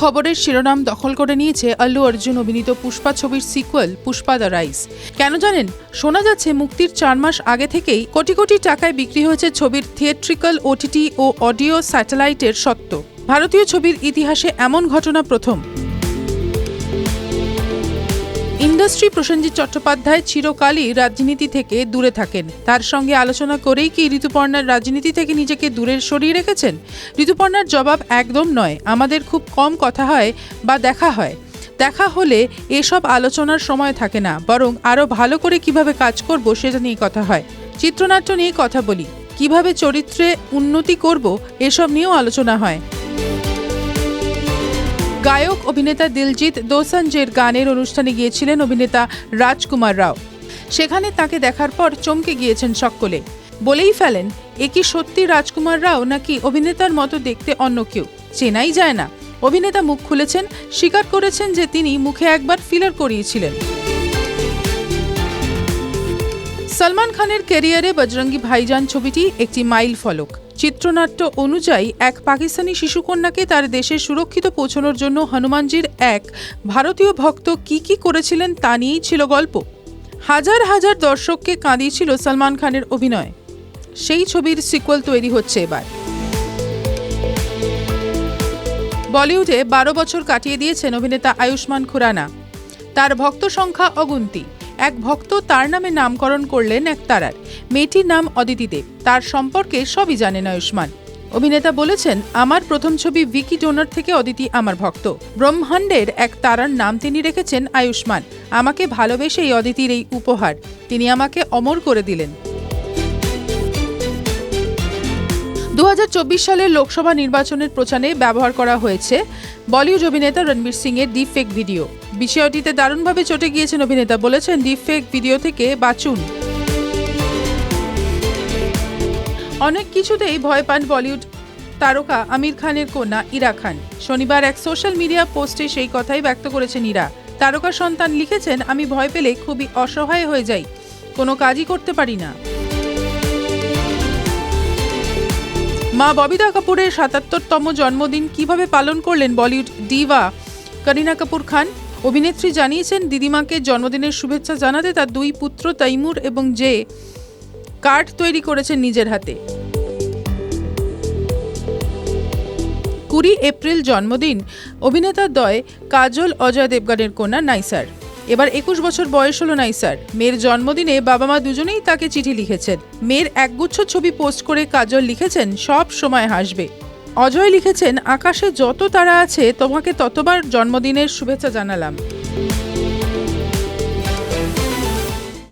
খবরের শিরোনাম দখল করে নিয়েছে আল্লু অর্জুন অভিনীত পুষ্পা ছবির সিকুয়েল পুষ্পা দ্য রাইস কেন জানেন? শোনা যাচ্ছে মুক্তির চার মাস আগে থেকেই কোটি কোটি টাকায় বিক্রি হয়েছে ছবির থিয়েট্রিক্যাল ওটিটি ও অডিও স্যাটেলাইটের সত্ত্ব ভারতীয় ছবির ইতিহাসে এমন ঘটনা প্রথম। ইন্ডাস্ট্রি প্রসেনজিৎ চট্টোপাধ্যায় চিরকালই রাজনীতি থেকে দূরে থাকেন। তার সঙ্গে আলোচনা করেই কি ঋতুপর্ণার রাজনীতি থেকে নিজেকে দূরে সরিয়ে রেখেছেন? ঋতুপর্ণার জবাব একদম নয়। আমাদের খুব কম কথা হয় বা দেখা হয়। দেখা হলে এসব আলোচনার সময় থাকে না, বরং আরও ভালো করে কীভাবে কাজ করব সেটা নিয়ে কথা হয়। চিত্রনাট্য নিয়ে কথা বলি। কীভাবে চরিত্রে উন্নতি করব, এসব নিয়েও আলোচনা হয়। গায়ক অভিনেতা দিলজিৎ দোসাঞ্জের গানের অনুষ্ঠানে গিয়েছিলেন অভিনেতা রাজকুমার রাও। সেখানে তাকে দেখার পর চমকে গিয়েছেন সকলে। বলেই ফেলেন, এ কি সত্যি রাজকুমার রাও নাকি অভিনেতার মতো দেখতে অন্য কেউ? চেনাই যায় না। অভিনেতা মুখ খুলেছেন, স্বীকার করেছেন যে তিনি মুখে একবার ফিলার করিয়েছিলেন। সলমান খানের কেরিয়ারে বজরঙ্গি ভাইজান ছবিটি একটি মাইল ফলক। চিত্রনাট্য অনুযায়ী এক পাকিস্তানি শিশুকন্যাকে তার দেশে সুরক্ষিত পৌঁছানোর জন্য হনুমানজির এক ভারতীয় ভক্ত কি কি করেছিলেন তা নিয়েই ছিল গল্প। হাজার হাজার দর্শককে কাঁদিয়েছিল সলমান খানের অভিনয়। সেই ছবির সিকুয়েল তৈরি হচ্ছে এবার। বলিউডে বারো বছর কাটিয়ে দিয়েছেন অভিনেতা আয়ুষ্মান খুরানা। তার ভক্ত সংখ্যা অগুন্তি। এক ভক্ত তার নামে নামকরণ করলেন এক তারার। মেয়েটির নাম অদিতি দেব তার সম্পর্কে সবই জানেন আয়ুষ্মান। অভিনেতা বলেছেন, আমার প্রথম ছবি ভিকি ডোনার থেকে অদিতি আমার ভক্ত। ব্রহ্মাণ্ডের এক তারার নাম তিনি রেখেছেন আয়ুষ্মান। আমাকে ভালোবেসেই অদিতির এই উপহার। তিনি আমাকে অমর করে দিলেন। দু হাজার চব্বিশ সালের লোকসভা নির্বাচনের প্রচারে ব্যবহার করা হয়েছে বলিউড অভিনেতা রণবীর সিং এর ডিপ ফেক ভিডিও। বিষয়টিতে দারুণভাবে চটে গিয়েছেন অভিনেতা, বলেছেন ডিপ ফেক ভিডিও থেকে বাঁচুন। অনেক কিছুতেই ভয় পান বলিউড তারকা আমির খানের কন্যা ইরা খান। শনিবার এক সোশ্যাল মিডিয়া পোস্টে সেই কথাই ব্যক্ত করেছেন ইরা। তারকা সন্তান লিখেছেন, আমি ভয় পেলে খুবই অসহায় হয়ে যাই, কোনো কাজই করতে পারি না। মা ববিতা কাপুরের সাতাত্তরতম জন্মদিন কীভাবে পালন করলেন বলিউড ডিভা করিনা কাপুর খান? অভিনেত্রী জানিয়েছেন, দিদিমাকে জন্মদিনের শুভেচ্ছা জানাতে তার দুই পুত্র তৈমুর এবং জে কার্ড তৈরি করেছেন নিজের হাতে। কুড়ি এপ্রিল জন্মদিন। অভিনেতা দ্বয় কাজল অজয় দেবগানের কন্যা নাইসার। এবার একুশ বছর বয়স হলো স্যার। মেয়ের জন্মদিনে বাবা মা দুজনেই তাকে চিঠি লিখেছেন। মেয়ের একগুচ্ছ ছবি পোস্ট করে কাজল লিখেছেন, সব সময় হাসবে। অজয় লিখেছেন, আকাশে যত তারা আছে, তোমাকে ততবার জন্মদিনের শুভেচ্ছা জানালাম।